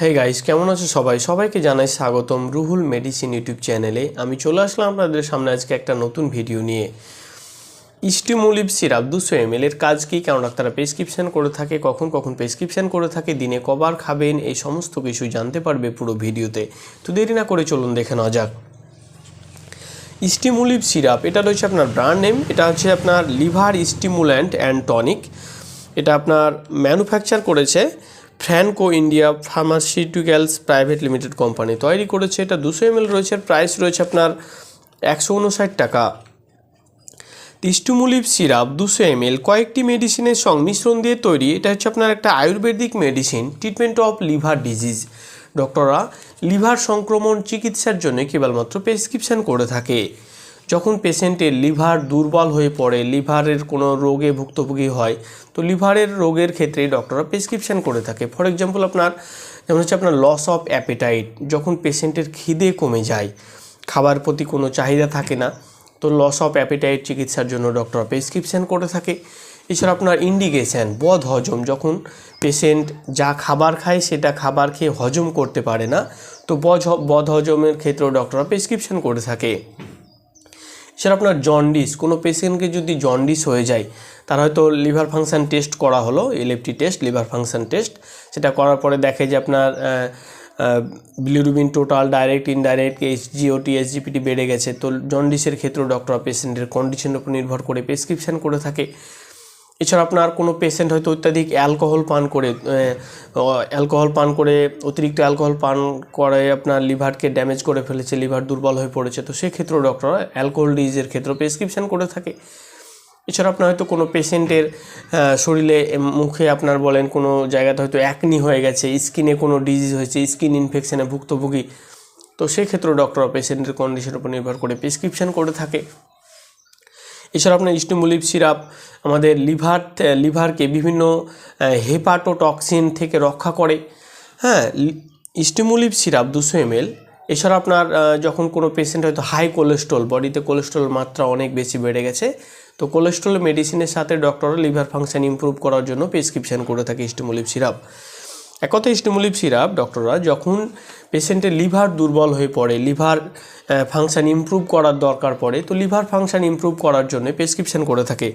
Hey guys কেমন আছো সবাই? সবাইকে জানাই স্বাগতম রুহুল মেডিসিন ইউটিউব চ্যানেলে। আমি চলে আসলাম আপনাদের সামনে আজকে একটা নতুন ভিডিও নিয়ে। স্টিমুলিভ সিরাপ দুশো এম এর কাজ কী? কেন ডাক্তাররা প্রেসক্রিপশন করে থাকে, কখন কখন প্রেসক্রিপশন করে থাকে, দিনে কবার খাবেন, এই সমস্ত কিছু জানতে পারবে পুরো ভিডিওতে। তো দেরি না করে চলুন দেখে নেওয়া যাক। স্টিমুলিভ সিরাপ, এটা রয়েছে আপনার ব্র্যান্ড নেম এটা হচ্ছে আপনার লিভার স্টিমুল্যান্ট অ্যান্ড টনিক। এটা আপনার ম্যানুফ্যাকচার করেছে Franco India pharmaceuticals private limited company তৈরি করেছে। এটা দুশো এমএল রয়েছে প্রাইস রয়েছে আপনার একশো উনষাট টাকা। টিস্টুমুলিভ সিরাপ দুশো এমএল, কয়েকটি মেডিসিনের সংমিশ্রণ দিয়ে তৈরি। এটা হচ্ছে আপনার একটা ayurvedic medicine treatment of liver disease ডক্টররা liver সংক্রমণ চিকিৎসার জন্য কেবলমাত্র প্রেসক্রিপশন করে থাকে। যখন পেশেন্টের লিভার দুর্বল হয়ে পড়ে, লিভারের কোনো রোগে ভুক্তভোগী হয়, তো লিভারের রোগের ক্ষেত্রে ডক্টররা প্রেসক্রিপশন করে থাকে। ফর এক্সাম্পল, আপনার যেমন হচ্ছে আপনার লস অফ অ্যাপেটাইট, যখন পেশেন্টের খিদে কমে যায়, খাবার প্রতি কোনো চাহিদা থাকে না, তো লস অফ অ্যাপেটাইট চিকিৎসার জন্য ডক্টর প্রেসক্রিপশন করে থাকে। এছাড়া আপনার ইন্ডিকেশন, বদ হজম, যখন পেশেন্ট যা খাবার খায় সেটা খাবার খেয়ে হজম করতে পারে না, তো বজ বদ হজমের ক্ষেত্রেও ডক্টররা প্রেসক্রিপশন করে থাকে। এছাড়া আপনার জন্ডিস কোনো পেশেন্টকে যদি জন্ডিস হয়ে যায়, তার হয়তো লিভার ফাংশান টেস্ট করা হলো LFT test liver function test সেটা করার পরে দেখে যে আপনার bilirubin total direct indirect SGOT SGPT বেড়ে গেছে। তো জন্ডিসের ক্ষেত্রেও ডক্টর পেশেন্টের কন্ডিশনের উপর নির্ভর করে প্রেসক্রিপশান করে থাকে। এছাড়া আপনার কোনো পেশেন্ট হয়তো অত্যাধিক অ্যালকোহল পান করে অ্যালকোহল পান করে, অতিরিক্ত অ্যালকোহল পান করে, আপনার লিভারকে ড্যামেজ করে ফেলেছে, লিভার দুর্বল হয়ে পড়েছে, তো সেক্ষেত্রেও ডক্টর অ্যালকোহল ডিজিজের ক্ষেত্রে প্রেসক্রিপশন করে থাকে। এছাড়া আপনার হয়তো কোনো পেশেন্টের শরীরে মুখে আপনার বলেন কোনো জায়গাতে হয়তো অ্যাকনি হয়ে গেছে স্কিনে কোনো ডিজিজ হয়েছে স্কিন ইনফেকশানে ভুক্তভোগী, তো সেক্ষেত্রেও ডক্টর পেশেন্টের কন্ডিশনের উপর নির্ভর করে প্রেসক্রিপশন করে থাকে। এছাড়া আপনার স্টিমুলিভ সিরাপ, আমাদের লিভার লিভারকে বিভিন্ন হেপাটোটক্সিন থেকে রক্ষা করে। হ্যাঁ স্টিমুলিভ সিরাপ দুশো এমএল। এছাড়া আপনার যখন কোনো পেশেন্ট হয়তো হাই কোলেস্ট্রল বডিতে কোলেস্ট্রল মাত্রা অনেক বেশি বেড়ে গেছে, তো কোলেস্ট্রল মেডিসিনের সাথে ডক্টররা লিভার ফাংশন ইমপ্রুভ করার জন্য প্রেসক্রিপশন করে থাকে স্টিমুলিভ সিরাপ। এক কথা সিরাপ, ডক্টররা যখন পেশেন্টের লিভার দুর্বল হয়ে পড়ে, লিভার ফাংশান ইম্প্রুভ করার দরকার পড়ে, তো লিভার ফাংশান ইম্প্রুভ করার জন্য প্রেসক্রিপশন করে থাকে।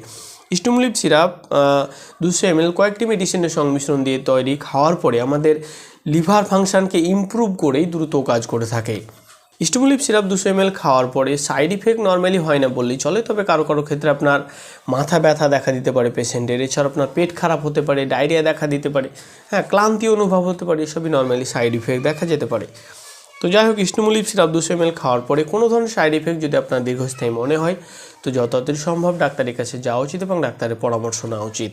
স্টিমুলিভ সিরাপ দুশো এম কয়েকটি মেডিসিনের সংমিশ্রণ দিয়ে তৈরি খাওয়ার পরে আমাদের লিভার ফাংশানকে ইম্প্রুভ করেই দ্রুত কাজ করে থাকে। স্টিমুলিভ সিরাপ দুশো এম খাওয়ার পরে সাইড ইফেক্ট নর্মালি হয় না বললেই চলে, তবে কারও কারও ক্ষেত্রে আপনার মাথা ব্যথা দেখা দিতে পারে পেশেন্টের এছাড়া আপনার পেট খারাপ হতে পারে ডায়রিয়া দেখা দিতে পারে হ্যাঁ ক্লান্তি অনুভব হতে পারে, এসবই নর্মালি সাইড ইফেক্ট দেখা যেতে পারে। তো যাই হোক স্টিমুলিভ সিরাপ দুশো এম খাওয়ার পরে কোনো ধরনের সাইড ইফেক্ট যদি আপনার দীর্ঘস্থায়ী মনে হয়, তো যত সম্ভব ডাক্তারের কাছে যাওয়া উচিত এবং ডাক্তারের পরামর্শ নেওয়া উচিত।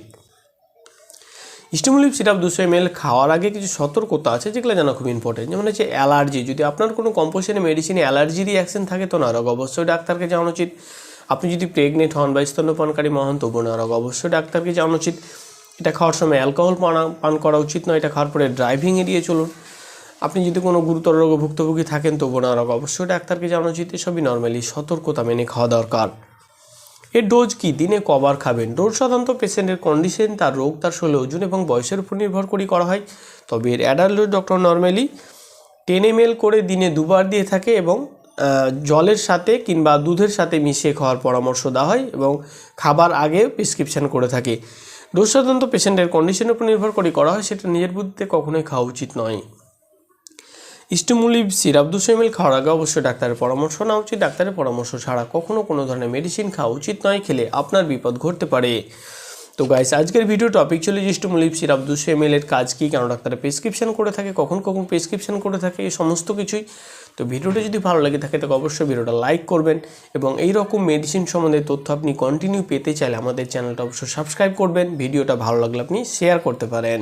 স্টিমুলিভ সিরাপ দুশো এম খাওয়ার আগে কিছু সতর্কতা আছে যেগুলো জানা খুব ইম্পর্টেন্ট যেমন হচ্ছে অ্যালার্জি। যদি আপনার কোনো কম্পোজিশনে মেডিসিনে অ্যালার্জি রিয়াকশন থাকে, তো নারক অবশ্যই ডাক্তারকে জানানো উচিত। আপনি যদি প্রেগনেন্ট হন বা স্তন্যপানকারী মহান তবু নারক অবশ্যই ডাক্তারকে জানানো উচিত। এটা খাওয়ার সময় অ্যালকোহল পান করা উচিত নয়, এটা খাওয়ার পরে ড্রাইভিং এড়িয়ে চলুন। আপনি যদি কোনো গুরুতর রোগে ভুক্তভোগী থাকেন তবু নারক অবশ্যই ডাক্তারকে জানানো উচিত। এসবই নর্মালি সতর্কতা মেনে খাওয়া দরকার। এর ডোজ কি? দিনে কবার খাবেন। ডোজ সাধারণত পেশেন্টের কন্ডিশন, তার রোগ, তার শরীর ওজন এবং বয়সের উপর নির্ভর করে করা হয়। তবে এর adult dose doctor normally ten M করে দিনে দুবার দিয়ে থাকে এবং জলের সাথে কিংবা দুধের সাথে মিশিয়ে খাওয়ার পরামর্শ দেওয়া হয় এবং খাবার আগে প্রেসক্রিপশন করে থাকে। ডোজ সাধারণত পেশেন্টের কন্ডিশনের উপর নির্ভর করে করা হয়, সেটা নিজের বুদ্ধিতে কখনোই খাওয়া উচিত নয়। স্টিমুলিভ সিরাপ দুশো এমএল খাওয়ার আগে অবশ্যই ডাক্তারের পরামর্শ নেওয়া উচিত। ডাক্তারের পরামর্শ ছাড়া কখনও কোনো ধরনের মেডিসিন খাওয়া উচিত নয়, খেলে আপনার বিপদ ঘটতে পারে। তো গাইস আজকের ভিডিও টপিক ছিল যে স্টিমুলিভ সিরাপ দুশো এমএল এর কাজ কী, কেন ডাক্তারের প্রেসক্রিপশন করে থাকে, কখন কখন প্রেসক্রিপশন করে থাকে, এই সমস্ত কিছুই। তো ভিডিওটা যদি ভালো লাগে থাকে তবে অবশ্যই ভিডিওটা লাইক করবেন এবং এই রকম মেডিসিন সম্বন্ধে তথ্য আপনি কন্টিনিউ পেতে চাইলে আমাদের চ্যানেলটা অবশ্যই সাবস্ক্রাইব করবেন। ভিডিওটা ভালো লাগলে আপনি শেয়ার করতে পারেন।